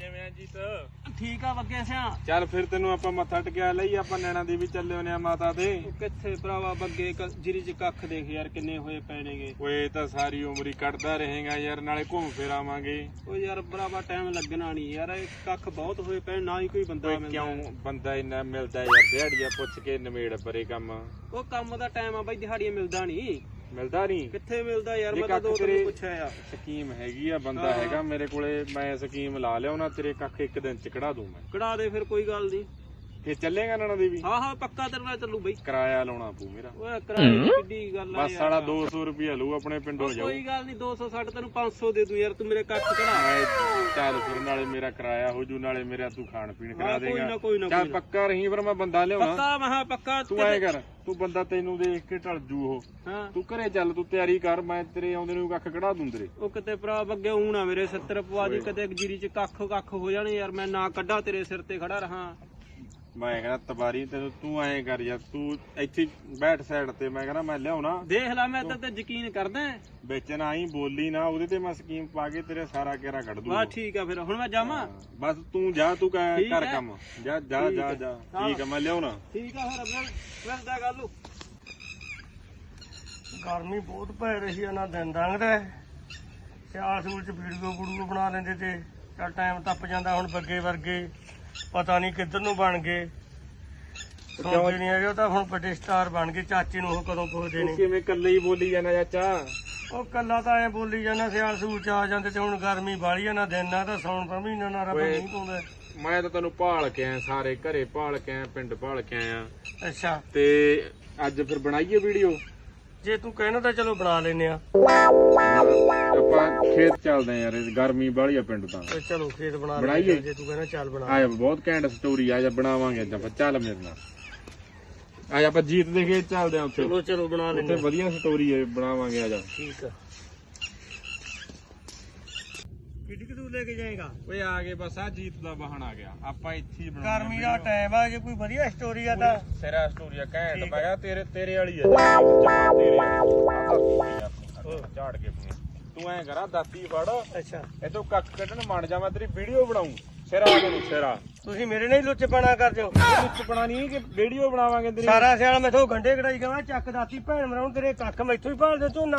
ਕਿਵੇਂ ਆ ਜੀਤ? ਠੀਕ ਆ ਬੱਗੇ ਸਿਆ। ਚੱਲ ਫਿਰ ਤੈਨੂੰ ਆਪਾਂ ਮੱਥਾ ਟਿਕਿਆ ਲਈ ਆਪਾਂ ਨੈਣਾ ਦੇਵੀ ਚੱਲੇ ਹੋਨੇ ਆ ਮਾਤਾ ਦੇ। ਕਿੱਥੇ ਭਰਾਵਾ ਬੱਗੇ ਜਿਰੀ ਚ ਕੱਖ ਦੇਖ ਯਾਰ ਕਿੰਨੇ ਹੋਏ ਪਏ ਨੇਗੇ। ਓਏ ਤਾਂ ਸਾਰੀ ਉਮਰ ਹੀ ਕੱਢਦਾ ਰਹੇਗਾ ਯਾਰ ਨਾਲੇ ਘੁੰਮ ਫਿਰ ਆਵਾਂਗੇ। ਉਹ ਯਾਰ ਭਰਾਵਾ ਟਾਈਮ ਲੱਗਣਾ ਨਹੀਂ ਯਾਰ ਇਹ ਕੱਖ ਬਹੁਤ ਹੋਏ ਪਏ ਨਾ ਹੀ ਕੋਈ ਬੰਦਾ ਮਿਲਦਾ। ਕਿਉਂ ਬੰਦਾ ਇੰਨਾ ਮਿਲਦਾ ਯਾਰ ਦਿਹਾੜੀਆਂ ਪੁੱਛ ਕੇ ਨਿਮੇੜ ਪਰੇ ਕੰਮ। ਉਹ ਕੰਮ ਦਾ ਟਾਈਮ ਆ ਬਾਈ ਦਿਹਾੜੀਆਂ ਮਿਲਦਾ ਨਹੀਂ ਮਿਲਦਾ ਨਹੀਂ। ਕਿੱਥੇ ਮਿਲਦਾ ਯਾਰ? ਜੇ ਮੈਂ ਤਾਂ ਕੱਖ ਦੋ ਤੇਰੇ- ਤਿੰਨ ਪੁੱਛਿਆ ਆ। ਸਕੀਮ ਹੈਗੀ ਆ ਬੰਦਾ ਹਾਂ। ਹੈਗਾ ਮੇਰੇ ਕੋਲੇ ਮੈਂ ਸਕੀਮ ਲਾ ਲਿਆ ਉਹਨਾਂ ਤੇਰੇ ਕੱਖ ਇੱਕ ਦਿਨ ਚ ਕਢਾ ਦੂੰ ਮੈਂ। ਕਢਾ ਦੇ ਫਿਰ ਕੋਈ ਗੱਲ ਨਹੀਂ। ਫੇਰ ਚੱਲੇਗਾ ਨੈਣਾ ਦੇਵੀ ਹਾਂ ਹਾਂ ਪੱਕਾ ਤੇਰੇ ਨਾਲ ਚੱਲੂ ਬਈ। ਕਿਰਾਇਆ ਲਾਉਣਾ ਪੂ ਮੇਰਾ। ਓਏ ਕਿਰਾਏ ਦੀ ਕਿੱਡੀ ਗੱਲ ਆ ਬਸ ਸਾਲਾ 200 ਰੁਪਿਆ ਲਊ ਆਪਣੇ ਪਿੰਡੋਂ ਜਾਊ। ਕੋਈ ਗੱਲ ਨਹੀਂ 260 ਤੈਨੂੰ 500 ਦੇ ਦੂੰ ਯਾਰ ਤੂੰ ਮੇਰੇ ਕੱਖ ਕਢਾ। ਮੈਂ ਚੱਲ ਫਿਰ ਨਾਲੇ ਮੇਰਾ ਕਿਰਾਇਆ ਹੋ ਜੂ ਨਾਲੇ ਮੇਰਾ ਤੂੰ ਖਾਣ ਪੀਣ ਕਰਾ ਹਾਂ, ਕੋਈ ਦੇਗਾ। ਨਾ, ਕੋਈ ਨਾ, ਚੱਲ ਨਾ। ਪੱਕਾ ਰਹੀ ਫਿਰ ਮੈਂ ਬੰਦਾ ਲਿਆਉਣਾ। ਪੱਕਾ ਮਹਾ ਪੱਕਾ ਤੂੰ ਐ ਕਰ ਤੂੰ ਬੰਦਾ ਤੈਨੂੰ ਦੇਖ ਕੇ ਢਲ ਜੂ ਉਹ। ਹਾਂ। ਤੂੰ ਘਰੇ ਚੱਲ ਤੂੰ ਤਿਆਰੀ ਕਰ ਮੈਂ ਤੇਰੇ ਆਉਂਦੇ ਨੂੰ ਕੱਖ ਕਢਾ ਦੂੰ ਤੇਰੇ। ਉਹ ਕਿਤੇ ਭਰਾ ਬੱਗੇ ਊਂ ਨਾ ਮੇਰੇ 70 ਪਵਾ ਦੀ ਕਿਤੇ ਜੀਰੀ ਚ ਕੱਖ ਕੱਖ ਹੋ ਜਾਣੇ ਯਾਰ ਮੈਂ ਨਾ ਕੱਢਾ ਤੇਰੇ ਸਿਰ ਤੇ ਖੜਾ ਰਹਾ। ਮੈਂ ਕਹਿੰਦਾ ਤਬਾਰੀ ਤੈਨੂੰ ਤੂੰ ਐਂ ਕਰ ਯਾਰ ਤੂੰ ਇੱਥੇ ਬੈਠ ਸਾਈਡ ਤੇ ਮੈਂ ਕਹਿੰਦਾ ਮੈਂ ਲਿਆਉਣਾ। ਦੇਖ ਲੈ ਮੈਂ ਤੇ ਤੇ ਯਕੀਨ ਕਰਦਾ। ਵਿੱਚ ਨਾ ਹੀ ਬੋਲੀ ਨਾ ਉਹਦੇ ਤੇ ਮੈਂ ਸਕੀਮ ਪਾ ਕੇ ਤੇਰੇ ਸਾਰਾ ਘੇਰਾ ਕੱਢ ਦੂੰ ਵਾਹ ਠੀਕ ਆ ਫਿਰ ਹੁਣ ਮੈਂ ਜਾਵਾਂ? ਬਸ ਤੂੰ ਜਾ ਤੂੰ ਕਰ ਠੀਕ ਕਰ ਹੈ। ਕੰਮ। ਜਾ ਜਾ ਠੀਕ ਜਾ ਹੈ। ਜਾ। ਹਾਂ। ਠੀਕ ਆ ਮੈਂ ਲਿਆਉਣਾ। ਠੀਕ ਆ ਫਿਰ ਮਿਲ ਮਿਲਦਾ ਗੱਲ ਨੂੰ ਗਰਮੀ ਬਹੁਤ ਪੈ ਰਹੀ ਆ ਨਾ ਦਿਨ ਲੰਘਦਾ ਸਿਆਲ ਸੂਲ ਚ ਵੀਡੀਓ ਵੀਡੀਓ ਬਣਾ ਲੈਂਦੇ ਤੇ ਚੱਲ ਟਾਈਮ ਟੱਪ ਜਾਂਦਾ ਹੁਣ ਬੱਗੇ ਵਰਗੇ। ਪਤਾ ਨਹੀਂ ਕਿੱਧਰ ਨੂੰ ਬਣ ਗਏ। ਸੋਚਦੇ ਨਹੀਂ ਹੈਗੇ ਉਹ ਤਾਂ ਹੁਣ ਵੱਡੇ ਸਟਾਰ ਬਣ ਗਏ ਚਾਚੇ ਨੂੰ ਉਹ ਕਦੋਂ ਪੁੱਛਦੇ ਨੇ। ਕਿਵੇਂ ਇਕੱਲੇ ਹੀ ਬੋਲੀ ਜਾਣਾ ਚਾਚਾ? ਉਹ ਕੱਲਾ ਤਾਂ ਐ ਬੋਲੀ ਜਾਂਦਾ ਸਿਆਲ ਸੂਲ ਚ ਆ ਜਾਂਦੇ ਤੇ ਹੁਣ ਗਰਮੀ ਬਾਲੀ ਆ ਨਾ ਦਿਨ ਨਾ ਤਾਂ ਸੌਣ ਦਾ ਮਹੀਨਾ ਨਾ ਰੱਬ। ਨਹੀਂ ਪਾਉਂਦਾ। ਮੈਂ ਤਾਂ ਤੈਨੂੰ ਭਾਲ ਕੇ ਆਇਆ ਸਾਰੇ ਘਰੇ ਭਾਲ ਕੇ ਆਇਆ ਪਿੰਡ ਭਾਲ ਕੇ ਆਇਆ। ਅੱਛਾ। ਤੇ ਅੱਜ ਫਿਰ ਬਣਾਈਏ ਵੀਡੀਓ? ਜੇ ਤੂੰ ਕਹਿਣਾ ਤਾਂ ਚਲੋ ਬਣਾ ਲੈਨੇ ਆ ਆਪਾਂ ਖੇਤ ਚੱਲਦੇ ਆ ਯਾਰ ਇਹ ਗਰਮੀ ਬਾਹਲੀ ਆ ਪਿੰਡ ਤਾਂ। ਤੇ ਚਲੋ ਖੇਤ ਬਣਾ ਬਣਾਈਏ? ਜੇ ਤੂੰ ਕਹਿਣਾ ਚੱਲ ਬਣਾ ਆਇਆ ਬਹੁਤ ਘੈਂਟ ਸਟੋਰੀ ਆ ਜਾ ਬਣਾਵਾਂਗੇ ਅੱਜ ਆਪਾਂ ਚੱਲ ਮੇਰੇ ਨਾਲ। ਆਇਆ ਆਪਾਂ ਜੀਤ ਦੇ ਖੇਤ ਚੱਲਦੇ ਆ ਉੱਥੇ। ਚਲੋ ਚਲੋ ਬਣਾ ਉੱਥੇ ਆ। ਵਧੀਆ ਸਟੋਰੀ ਹੈ ਬਣਾਵਾਂਗੇ ਆ ਜਾ ਠੀਕ ਆ। ਕਿੱਡੀ ਕਿ ਤੂੰ ਲੈ ਕੇ ਜਾਏਗਾ? ਓਏ ਆ ਗਏ ਬਸ ਆ ਜੀਤ ਦਾ ਵਾਹਨ ਆ ਗਿਆ। ਆਪਾਂ ਇੱਥੇ ਹੀ ਬਣਾਉਣਾ ਗਰਮੀ ਦਾ ਟਾਈਮ ਆ ਜੇ ਕੋਈ ਵਧੀਆ ਸਟੋਰੀ ਆ ਤਾਂ। ਸਿਰਾ ਸਟੋਰੀ ਆ ਘੈਂਟ ਠੀਕ ਮੈਂ ਕਿਹਾ ਤੇਰੇ ਤੇਰੇ ਵਾਲੀ ਆ। ਤੇਰੇ ਵਾਲੀ ਆ। ਆਪਣੀ ਝਾੜ ਕੇ ਪਈ ਤੂੰ ਐ ਕਰਾ ਦਾਤੀ ਫੜ। ਅੱਛਾ। ਇਹ ਤੋਂ ਕੱਖ ਕੱਢਣ ਮੰਨ ਜਾ ਮੈਂ ਤੇਰੀ ਵੀਡੀਓ ਬਣਾਉਂ। ਸਿਰਾ ਕਰੂ ਸਿਰਾ। ਤੁਸੀਂ ਮੇਰੇ ਨਾਲ ਹੀ ਲੁੱਚਪਣਾ ਕਰ ਦਿਓ ਬਣਾ ਨਹੀਂ ਕਿ ਵੀਡੀਓ ਬਣਾਵਾਂਗੇ ਤੇਰੀ। ਸਾਰਾ ਸਿਆਲ ਮੈਥੋਂ ਗੰਡੇ ਕਢਾਈ ਕਹਾਂ ਚੱਕ ਦਾਤੀ ਭੈਣ ਮਰਾਉਣ ਤੇਰੇ ਕੱਖ ਮੈਥੋਂ ਹੀ ਭਾਲ ਦੇ ਝੋਨਾ।